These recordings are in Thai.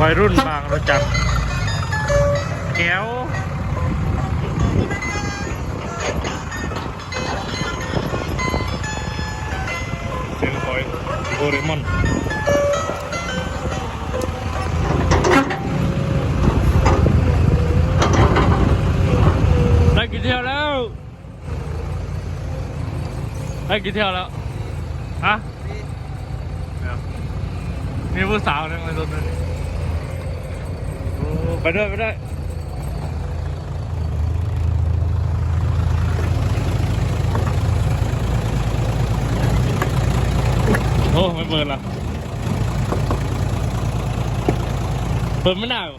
วัยรุ่นบางระจันแก้วเสียงคอยโดเรมอนได้กี่เที่ยวแล้ว ได้กี่เที่ยวแล้วฮะเนี่ยมีผู้สาวนั่งในรถนั่นนี่โอ้ ไปด้วยไปด้วยโอ้ไม่เปิดละเปิดไม่ได้เหรอ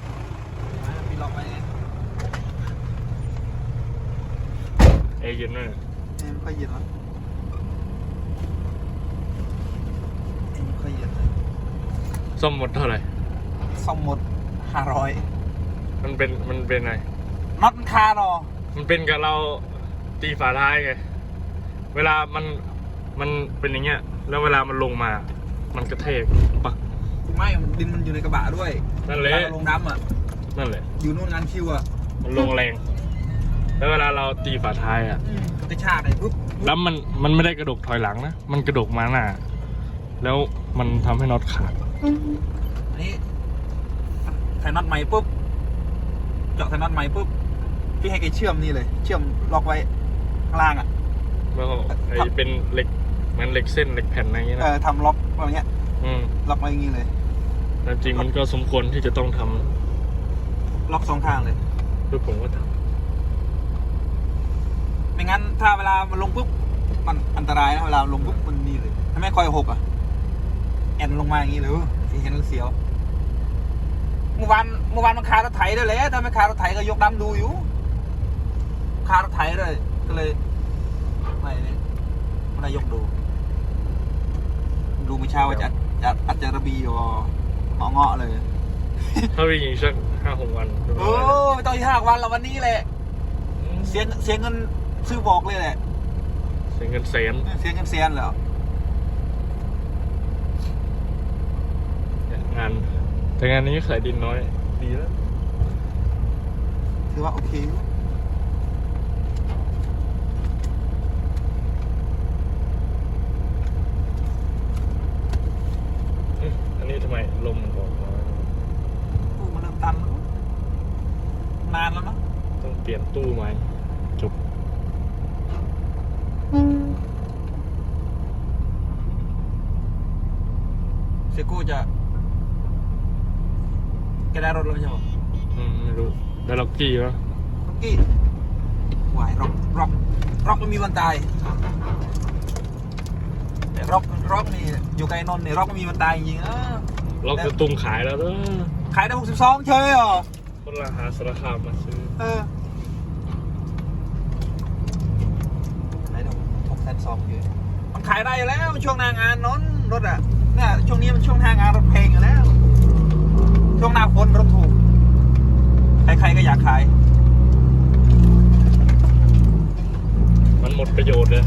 มีล็อกไว้เอ้ยเย็นด้วยไม่ค่อยเย็นแล้วไม่ค่อยเย็นเลยซ่อมหมดเท่าไหร่ซ่อมหมดห้าร้อย มันเป็นมันเป็นไงน็อตมันคาหรอ มันเป็นกับเราตีฝาท้ายไงเวลามันมันเป็นอย่างเงี้ย แล้วเวลามันลงมา มันกระเทกปักไม่ดินมันอยู่ในกระบะด้วยนั่นแหละเวาเราลงดำอะนั่นแหละ อยู่นู่นงานคิวอะมันลงแรง แล้วเวลาเราตีฝาท้ายอะกระชากไอ้ปุ๊บแล้วมันมันไม่ได้กระดกถอยหลังนะมันกระดกมาหน้า แล้วมันทำให้น็อตขาดอันนี้ใส่น็อตใหม่ปุ๊บ เจาะใส่น็อตใหม่ปุ๊บพี่ให้แกเชื่อมนี่เลย เชื่อมล็อกไว้ข้างล่างอะแล้วก็ไอ้เป็นเหล็กเหมันเหล็กเส้นเหล็กแผ่นอะไรอย่างเงี้ยเอนะอทำล็อกอะไรเงี้ยอืมล็อกไว้อย่างงี้เลย แต่จริงมันก็สมควรที่จะต้องทำนะล็อกสองข้างเลย คือผมก็ทไม่งั้นถ้าเวลามันลงปุ๊บมันอันตรายนะเวลาลงปุ๊บมันนี่เลยถ้าไม่คอยหกอะแอนลงมาอย่างนี้เลยเห็นแล้วเสียวเมื่อวานเมื่อวานมันคารถไถด้วยแหละถ้าไม่คารถไถก็ยกดำดูอยู่ คารถไถเลย ก็เลยไม่เนี่ยไม่ได้ยกดู ดูเมื่อเช้าว่าจะจะอัจจารบีอยู่เหงาะเงาะเลยำถ้าวิ่งอีกสักห้าหกวันก็โอ้ไม่ต้องยากวันละวันนี้แหละ เสียเสียเงินซื้อบอกเลยแหละ เสียเงินแสนเสียเงินเสียนแล้วเนี่ยงาน แต่งานนี้ขายดินน้อย ดีแล้ว ถือว่าโอเคอยู่อืมอันนี้ทำไมลมมันออกน้อยตู้มันเริ่มตันแล้วนานแล้วเนาะต้องเปลี่ยนตู้ไหมจบเสียกู้จะ แกได้รถแล้วใช่ไหมอืมไม่รู้ได้ล็อกกี้ปะเมื่อกี้หวายร็อกร็อกร็อกมันมีวันตายแต่ร็อกร็อกนี่อยู่ไกลนนท์เนี่ยร็อกมันมีวันตายจริงๆเออล็อกกระตุ้งขายแล้วเด้อขายได้หกสิบสองเชยเหรอคนละหาสารคามมาซื้อเออขายได้หกแสนสองเยอะมันขายได้อยู่แล้วช่วงหน้างานนนท์รถอะเนี่ยช่วงนี้มันช่วงหน้างานรถแพงอยู่แล้ว ช่วงหน้าฝนรถถูก ใครๆก็อยากขาย มันหมดประโยชน์เลย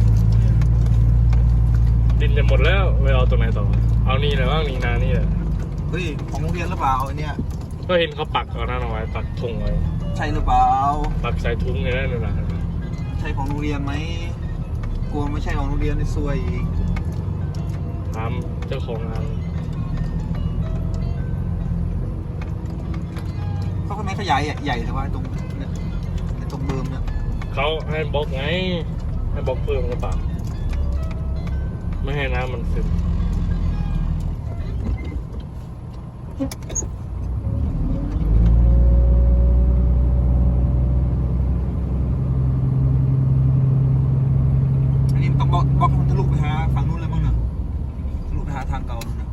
ดินจะหมดแล้วไปเอาตัวไหนต่อ เอานี่แหละว่างนี่นานี่แหละเฮ้ย ของโรงเรียนหรือเปล่าไอ้เนี่ย ก็เห็นเขาปักเอานั่นเอาไว้ปักธงไว้ใช่หรือเปล่า ปักใส่ถุงอย่างนั้นน่ะนะใช่ของโรงเรียนไหม กลัวไม่ใช่ของโรงเรียนในซวยอีก ถามเจ้าของงาน เขาก็ไม่ขยายใหญ่ใหญ่แต่ว่าตรงเนี่ยตรงเดิมเนี่ยเขาให้บล็อกไง ให้บล็อกเพิ่มหรือเปล่า ไม่ให้น้ำมันซึม อันนี้ต้องบล็อกบล็อกให้มันทะลุไปหาฝั่งนู้นเลยมั้งเนะทะลุไปหาทางเก่านู่นนะ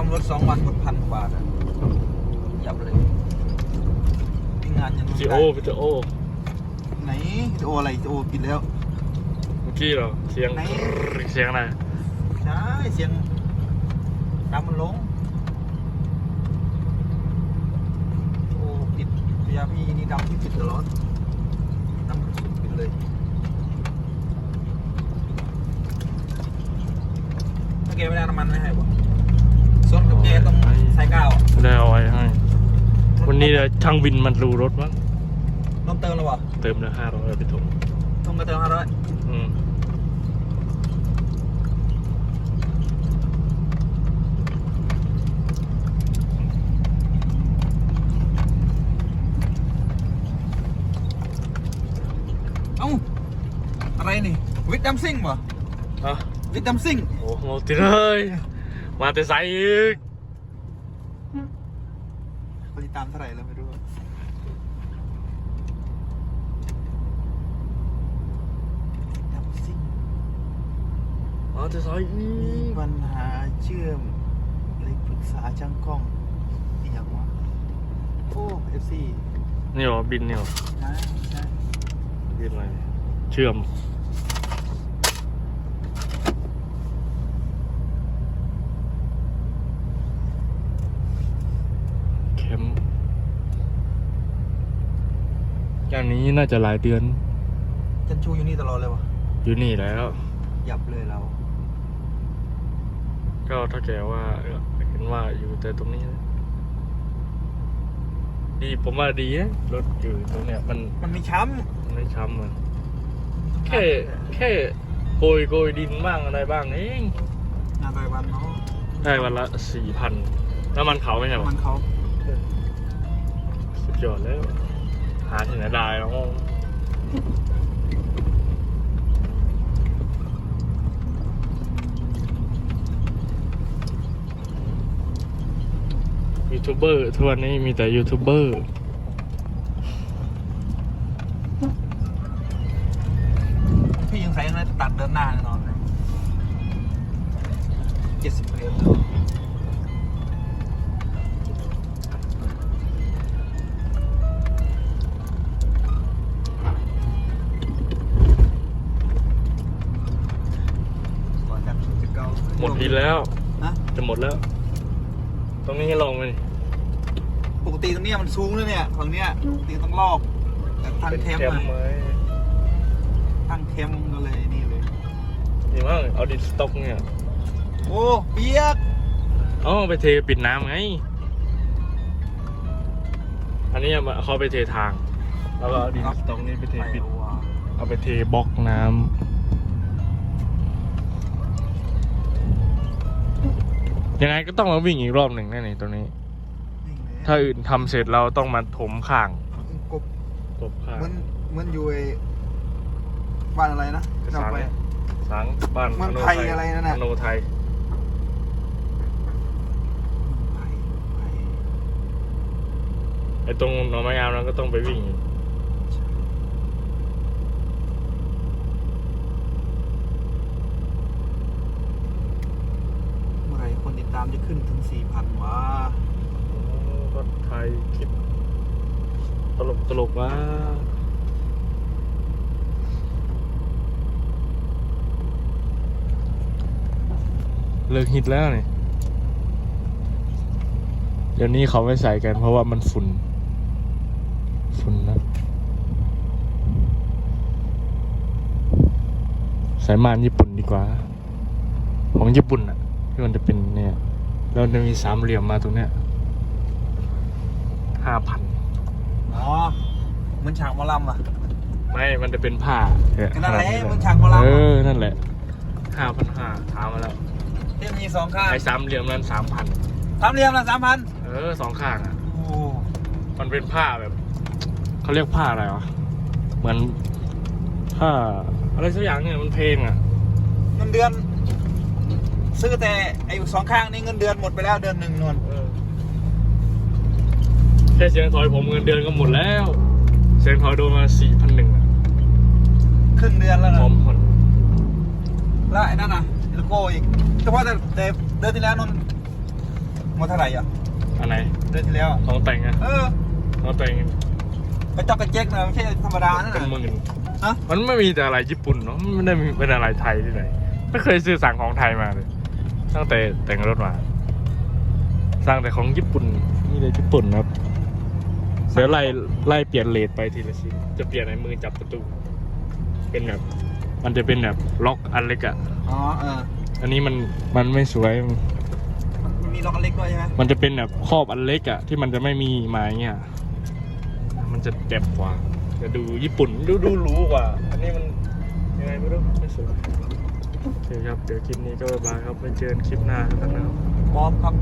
ซ่อมรถสองวันหมดพันกว่าบาทอะยับเลยที่งานยังไม่จีได้โอพี่จะโอไหนโออะไรโอปิดแล้ว เมื่อกี้เหรอ เสียง ไหน เสียงอะไรใช่เสียงน้ำมันลง โอ้ปิดพยายามมีนี่ดำที่ปิดตลอดน้ำมันสุดปิดเลยแกไม่ได้น้ำมันไม่ให้บ่ส่วนกั บแกต้องใส่ก้าวอะได้เอาไว้ให้ วันนี้เดี๋ยวช่างวินมันรู้รถมั้งต้องเติมแล้วบ่เติมละห้าร้อยไปถุงต้องมาเติมห้าร้อยอืมเอ้าอะไรนี่ วิดดัมซิ่งบ่อะวิดดัมซิ่งโอ้โหติดเลย มาแต่ไซอีก คนติดตามเท่าไหร่แล้วไม่รู้ดัมซิ่งมาแต่ไซอีมีกปัญหาเชื่อมเลยปรึกษาช่างกล้องอีกอย่างวะโอ้เอฟซีนี่หรอบินนี่หรอนะนะบินอะไรเชื่อม เข็ม อย่างนี้น่าจะหลายเดือน จันชูอยู่นี่ตลอดเลยวะอยู่นี่แล้ว ยับเลยเรา ก็ถ้าแกว่าเออเห็นว่าอยู่แต่ตรงนี้นะดีผมว่าดีนะรถอยู่ตรงเนี้ยมันมันมีช้มันไม่ช้ำมันำแค่แค่โกยโกยดินบ้างอะไรบ้างเองงานรายวันเนาะได้วันละสี่พันแล้วมันเขาไม่ใช่หรอมันเขา สุดยอดแล้ว หาที่ไหนได้แล้วยูทูบเบอร์ทุกวันนี้มีแต่ยูทูบเบอร์ ดพินแล้วนะจะหมดแล้ว ตรงนี้ให้ลองไปดิปกติตรงเนี้ยมันสูงเลยเนี่ยฝั่งเนี้ยปกติต้องลอกแต่ทางเป็นเทมแคมอะไหมทางเทมก็เลยนี่เลย นี่มั้งเอาดินสต็อกเนี่ยโอ้เปียกเอาไปเทปิดน้ำไง อันนี้เอาเขาไปเททาง แล้วก็เอาดินสต็อกนี้ไปเทปิดว่ะเอาไปเทบล็อกน้ำ ยังไงก็ต้องมาวิ่งอีกรอบหนึ่งแน่นี่ตรงนี้นี่เลยถ้าอื่นทำเสร็จเราต้องมาถมข้างกบตบข้าง เหมันเหมันอยู่ไอ้บ้านอะไรนะที่เราไป สังบ้านเมืองไทยอะไรนั่นน่ะอโนไทยไปไปไอ้ตรงหนองไม้งามเราก็ต้องไปวิ่งอีก เมื่อไหรคนติดตามจะขึ้นถึงสี่พันวะโอ้ก็ไทยคลิปตลกตลกว่าเลิกฮิตแล้วนี่เดี๋ยวนี้เขาไม่ใส่กันเพราะว่ามันฝุ่น ฝุ่นนะ สายมานญี่ปุ่นดีกว่า ของญี่ปุ่นอะที่มันจะเป็นเนี่ย แล้วจะมีสามเหลี่ยมมาตรงเนี้ยห้าพันอ๋อเหมือนฉากหมอลำอะ ไม่ มันจะเป็นผ้าเยก็นั่นแหละขดมันฉากหมอลำอะเออ นั่นแหละห้าพันห้าถามมาแล้ว ที่มีสองข้างไอ้สามเหลี่ยมนั้นสามพันสามเหลี่ยมละสามพันเออสองข้างอะ โอ้มันเป็นผ้าแบบเขาเรียกผ้าอะไรวะ เหมือนผ้าอะไรสักอย่างเนี่ยมันเพลงอะ เงินเดือน ซื้อแต่ไอ้สองข้างนี้เงินเดือนหมดไปแล้วเดือนหนึ่งนวลเออแค่เสียงถอยผมเงินเดือนก็หมดแล้ว เสียงถอยโดนมาสี่พันหนึ่งครึ่งเดือนแล้วพนะร้อมผ่อนแล้วไอ้นั่นน่ะโลโก้อีกเฉพาะแต่แต่เดือนที่แล้วนนหมดเท่าไหร่อะอันไหนเดือนที่แล้วอะของแต่งอะเออของแต่งกระจอกกระเจ๊กนะไม่ใช่ธรรมดานั่นเป็นหน่ะมื่นฮะมันไม่มีแต่อะไรญี่ปุ่นเนาะไม่ได้มีเป็นอะไรไทยที่ไหนไม่เคยซื้อสั่งของไทยมาเลย ตั้งแต่แต่งรถมา สร้างแต่ของญี่ปุ่นนี่เลยญี่ปุ่นครับเดี๋ยวไล่ไล่เปลี่ยนเลดไปทีละชิ้น จะเปลี่ยนในมือจับประตู เป็นแบบ มันจะเป็นแบบล็อกอันเล็กอะอ๋อเอออันนี้มันมันไม่สวยมันมีล็อกอันเล็กด้วยใช่ไหมมันจะเป็นแบบครอบอันเล็กอะที่มันจะไม่มีไม้เงี้ยมันจะเจ็บกว่าจะดูญี่ปุ่นดูดูหรูกว่า อันนี้มันยังไงไม่รู้ไม่สวย โอเคครับ เดี๋ยวคลิปนี้ก็บายครับไปเจอกันคลิปหน้าครับนะครับ ป๊อบครับ